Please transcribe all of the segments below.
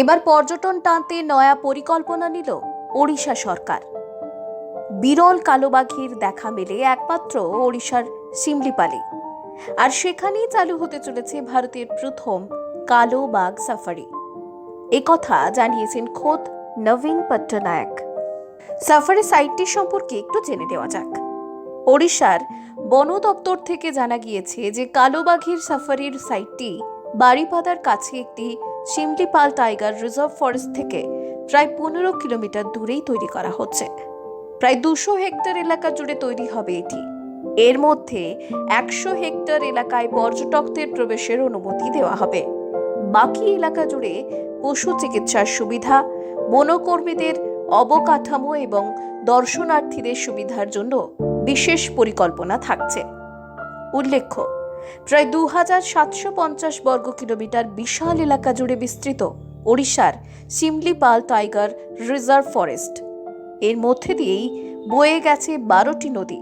এবার পর্যটন টানতে নয়া পরিকল্পনা নিল ওড়িশা সরকার। বিরল কালোবাঘের দেখা মেলে একমাত্র ওড়িশার সিমলিপালে আর সেখানেই চালু হতে চলেছে ভারতের প্রথম কালো বাঘ সাফারি একথা জানিয়েছেন খোদ নবীন পট্টনায়ক। সাফারি সাইটটি সম্পর্কে একটু জেনে নেওয়া যাক। ওড়িশার বন দপ্তর থেকে জানা গিয়েছে যে কালোবাঘের সাফারির সাইটটি বাড়িপাদার কাছে একটি শিমলিপাল টাইগার রিজার্ভ ফরেস্ট থেকে প্রায় পনেরো কিলোমিটার দূরেই তৈরি করা হচ্ছে। প্রায় দুশো হেক্টর এলাকা জুড়ে তৈরি হবে এটি। এর মধ্যে একশো হেক্টর এলাকায় পর্যটকদের প্রবেশের অনুমতি দেওয়া হবে। বাকি এলাকা জুড়ে পশু চিকিৎসার সুবিধা, বনকর্মীদের অবকাঠামো এবং দর্শনার্থীদের সুবিধার জন্য বিশেষ পরিকল্পনা থাকছে। উল্লেখ্য প্রায় দু হাজার সাতশো পঞ্চাশ বর্গ কিলোমিটার বিশাল এলাকা জুড়ে বিস্তৃত ওড়িশার সিমলিপাল টাইগার রিজার্ভ ফরেস্ট। এর মধ্যে দিয়েই বয়ে গেছে বারোটি নদী।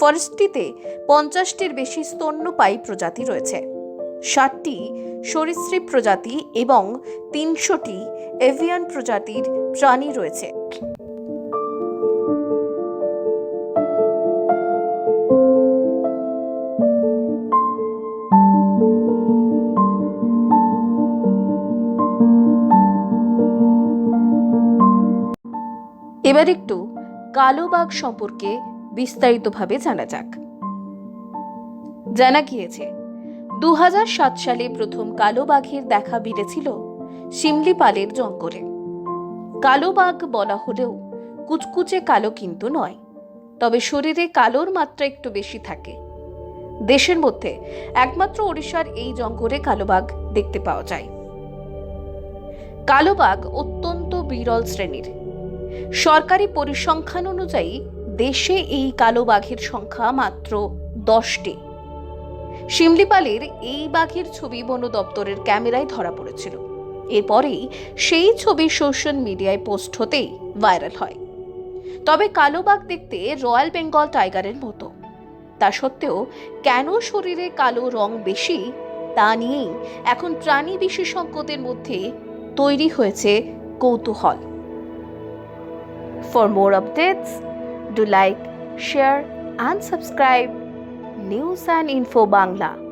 ফরেস্টটিতে পঞ্চাশটির বেশি স্তন্যপায়ী প্রজাতি রয়েছে। ষাটটি সরীসৃপ প্রজাতি এবং তিনশোটি এভিয়ান প্রজাতির প্রাণী রয়েছে। এবার একটু কালো বাঘ সম্পর্কে বিস্তারিতভাবে জানা যাক। জানা গিয়েছে দু সালে প্রথম কালো বাঘের দেখা মিলেছিল শিমলিপালের জঙ্গলে। কালো বাঘ বলা হলেও কুচকুচে কালো কিন্তু নয়, তবে শরীরে কালোর মাত্রা একটু বেশি থাকে। দেশের মধ্যে একমাত্র ওড়িশার এই জঙ্গলে কালোবাঘ দেখতে পাওয়া যায়। কালোবাঘ অত্যন্ত বিরল শ্রেণির সরকারি পরিসংখ্যান অনুযায়ী দেশে এই কালো বাঘের সংখ্যা মাত্র দশটি। শিমলিপালের এই বাঘের ছবি বন দপ্তরের ক্যামেরায় ধরা পড়েছিল। এরপরেই সেই ছবি সোশ্যাল মিডিয়ায় পোস্ট হতেই ভাইরাল হয়। তবে কালো বাঘ দেখতে রয়্যাল বেঙ্গল টাইগারের মতো। তা সত্ত্বেও কেন শরীরে কালো রং বেশি, তা নিয়েই এখন প্রাণী বিশেষজ্ঞদের মধ্যে তৈরি হয়েছে কৌতূহল। For more updates, do like, share, and subscribe News and Info Bangla.